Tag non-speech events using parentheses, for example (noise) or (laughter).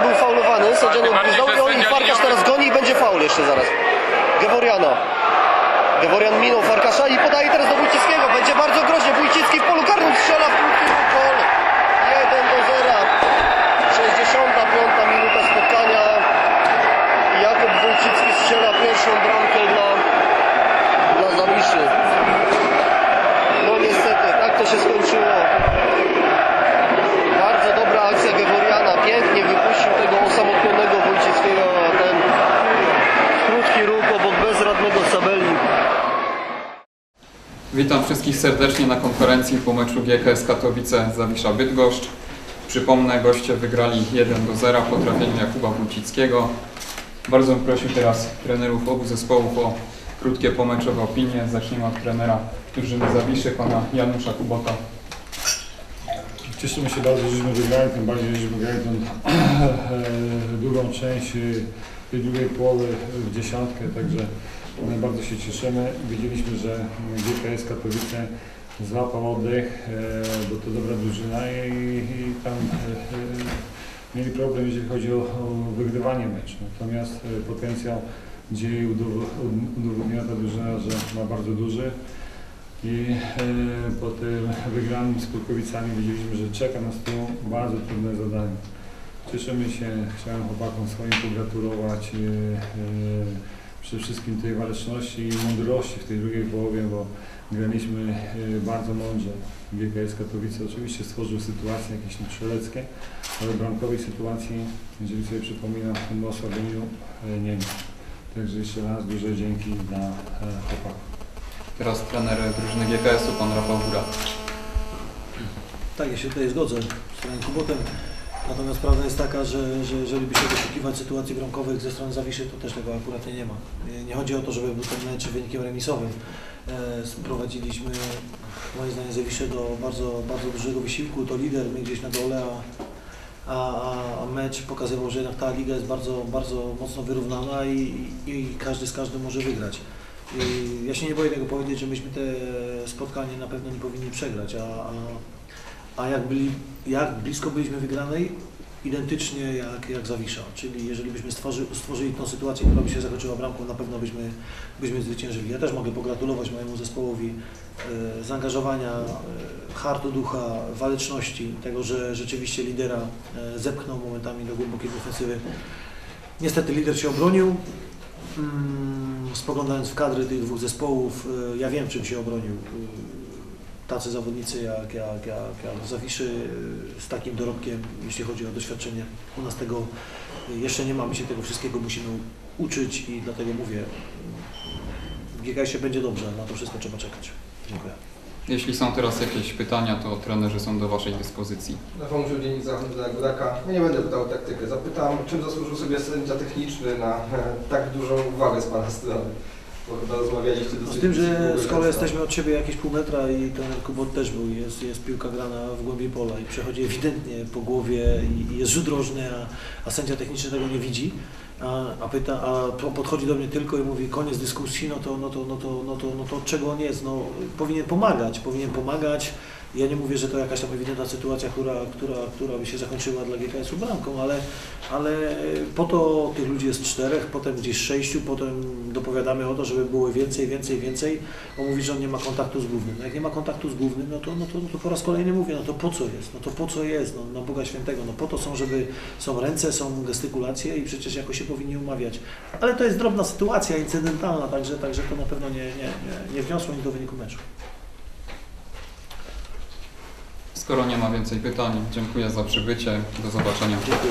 był faulowany, sędzia nie że i on sędzia Farkasz teraz goni i będzie faul jeszcze zaraz. Geworiano. Geworian minął Farkasza i podaje teraz do Wójcickiego. Będzie bardzo groźnie. Wójcicki w polu karnym strzela w krótki gol. 1 do 0. 65 minuta spotkania. I Jakub Wójcicki strzela pierwszą bramkę dla, dla Zawiszy. No niestety, tak to się skończyło. Bardzo dobra akcja Geworiana. Pięknie wypuścił tego osamotnionego Wójcickiego, a ten krótki ruch obok bezradnego Sabeli. Witam wszystkich serdecznie na konferencji po meczu GKS Katowice Zawisza Bydgoszcz. Przypomnę, goście wygrali 1 do 0 po trafieniu Jakuba Wójcickiego. Bardzo bym prosił teraz trenerów obu zespołów o krótkie pomeczowe opinie. Zaczniemy od trenera drużyny Zawiszy, pana Janusza Kubota. Cieszymy się bardzo, żeśmy wygrali, tym bardziej, żeśmy wygrali tą drugą część tej drugiej połowy w dziesiątkę, także bardzo się cieszymy. Wiedzieliśmy, że GKS Katowice złapał oddech, e, bo to dobra drużyna i, i tam e, e, mieli problem, jeżeli chodzi o, o wygrywanie meczu. Natomiast potencjał udowo- udowodniła ta drużyna, że ma bardzo duży. I po tym wygranym z Kurkowicami wiedzieliśmy, że czeka nas tu bardzo trudne zadanie. Cieszymy się, chciałem chłopakom swoim pogratulować przede wszystkim tej waleczności i mądrości w tej drugiej połowie, bo graliśmy e, bardzo mądrze. GKS Katowice oczywiście stworzył sytuacje jakieś nieprzeleckie, ale bramkowej sytuacji, jeżeli sobie przypominam, w tym osłabieniu e, nie ma. Także jeszcze raz duże dzięki dla e, chłopaków. Teraz trener drużyny GKS-u, pan Rafał Góra. Tak, ja się tutaj zgodzę z panem Kubotem. Natomiast prawda jest taka, że, że jeżeli by się doszukiwać sytuacji bramkowych ze strony Zawiszy, to też tego akurat nie ma. Nie, nie chodzi o to, żeby był ten mecz wynikiem remisowym. E, sprowadziliśmy moim zdaniem Zawiszę do bardzo, bardzo dużego wysiłku. To lider, my gdzieś na dole, a, a, a mecz pokazywał, że jednak ta liga jest bardzo, bardzo mocno wyrównana i, i każdy z każdym może wygrać. I ja się nie boję tego powiedzieć, że myśmy te spotkanie na pewno nie powinni przegrać, a, a, a jak, byli, jak blisko byliśmy wygranej, identycznie jak, jak Zawisza. Czyli jeżeli byśmy stworzy, stworzyli tą sytuację, która by się zakończyła bramką, na pewno byśmy, byśmy zwyciężyli. Ja też mogę pogratulować mojemu zespołowi e, zaangażowania, e, hartu ducha, waleczności, tego, że rzeczywiście lidera e, zepchnął momentami do głębokiej defensywy. Niestety lider się obronił. Mm, spoglądając w kadry tych dwóch zespołów, e, ja wiem czym się obronił. Tacy zawodnicy jak, jak, jak, jak Zawiszy e, z takim dorobkiem, jeśli chodzi o doświadczenie. U nas tego jeszcze nie mamy, się tego wszystkiego musimy uczyć i dlatego mówię, w GKS-ie będzie dobrze, na to wszystko trzeba czekać. Dziękuję. Jeśli są teraz jakieś pytania, to trenerzy są do Waszej dyspozycji. Rafał Musiał Dziennica dla Góraka. Ja nie będę pytał o taktykę. Zapytam, czym zasłużył sobie sędzia techniczny na (laughs) tak dużą uwagę z Pana strony? Rozmawialiście dosyć... Z tym, że skoro jesteśmy od siebie jakieś pół metra i ten Kubot też był, jest, jest piłka grana w głębi pola i przechodzi ewidentnie po głowie i, i jest rzut rożny, a, a sędzia techniczny tego nie widzi, a, a, pyta, a po- podchodzi do mnie tylko i mówi koniec dyskusji, no to, no to, no to, no to, no to od czego on jest? No, powinien pomagać, powinien pomagać. Ja nie mówię, że to jakaś tam ewidentna sytuacja, która, która, która by się zakończyła dla GKS-u bramką, ale, ale po to tych ludzi jest czterech, potem gdzieś sześciu, potem dopowiadamy o to, żeby było więcej, więcej, więcej. On mówi, że on nie ma kontaktu z głównym. No jak nie ma kontaktu z głównym, no to, no to, no to po raz kolejny mówię, no to po co jest? No to po co jest? No, na Boga Świętego, no po to są, żeby są ręce, są gestykulacje i przecież jakoś się powinni umawiać. Ale to jest drobna sytuacja, incydentalna, także, także to na pewno nie, nie, nie, nie wniosło nic do wyniku meczu. Skoro nie ma więcej pytań, dziękuję za przybycie. Do zobaczenia. Dziękuję.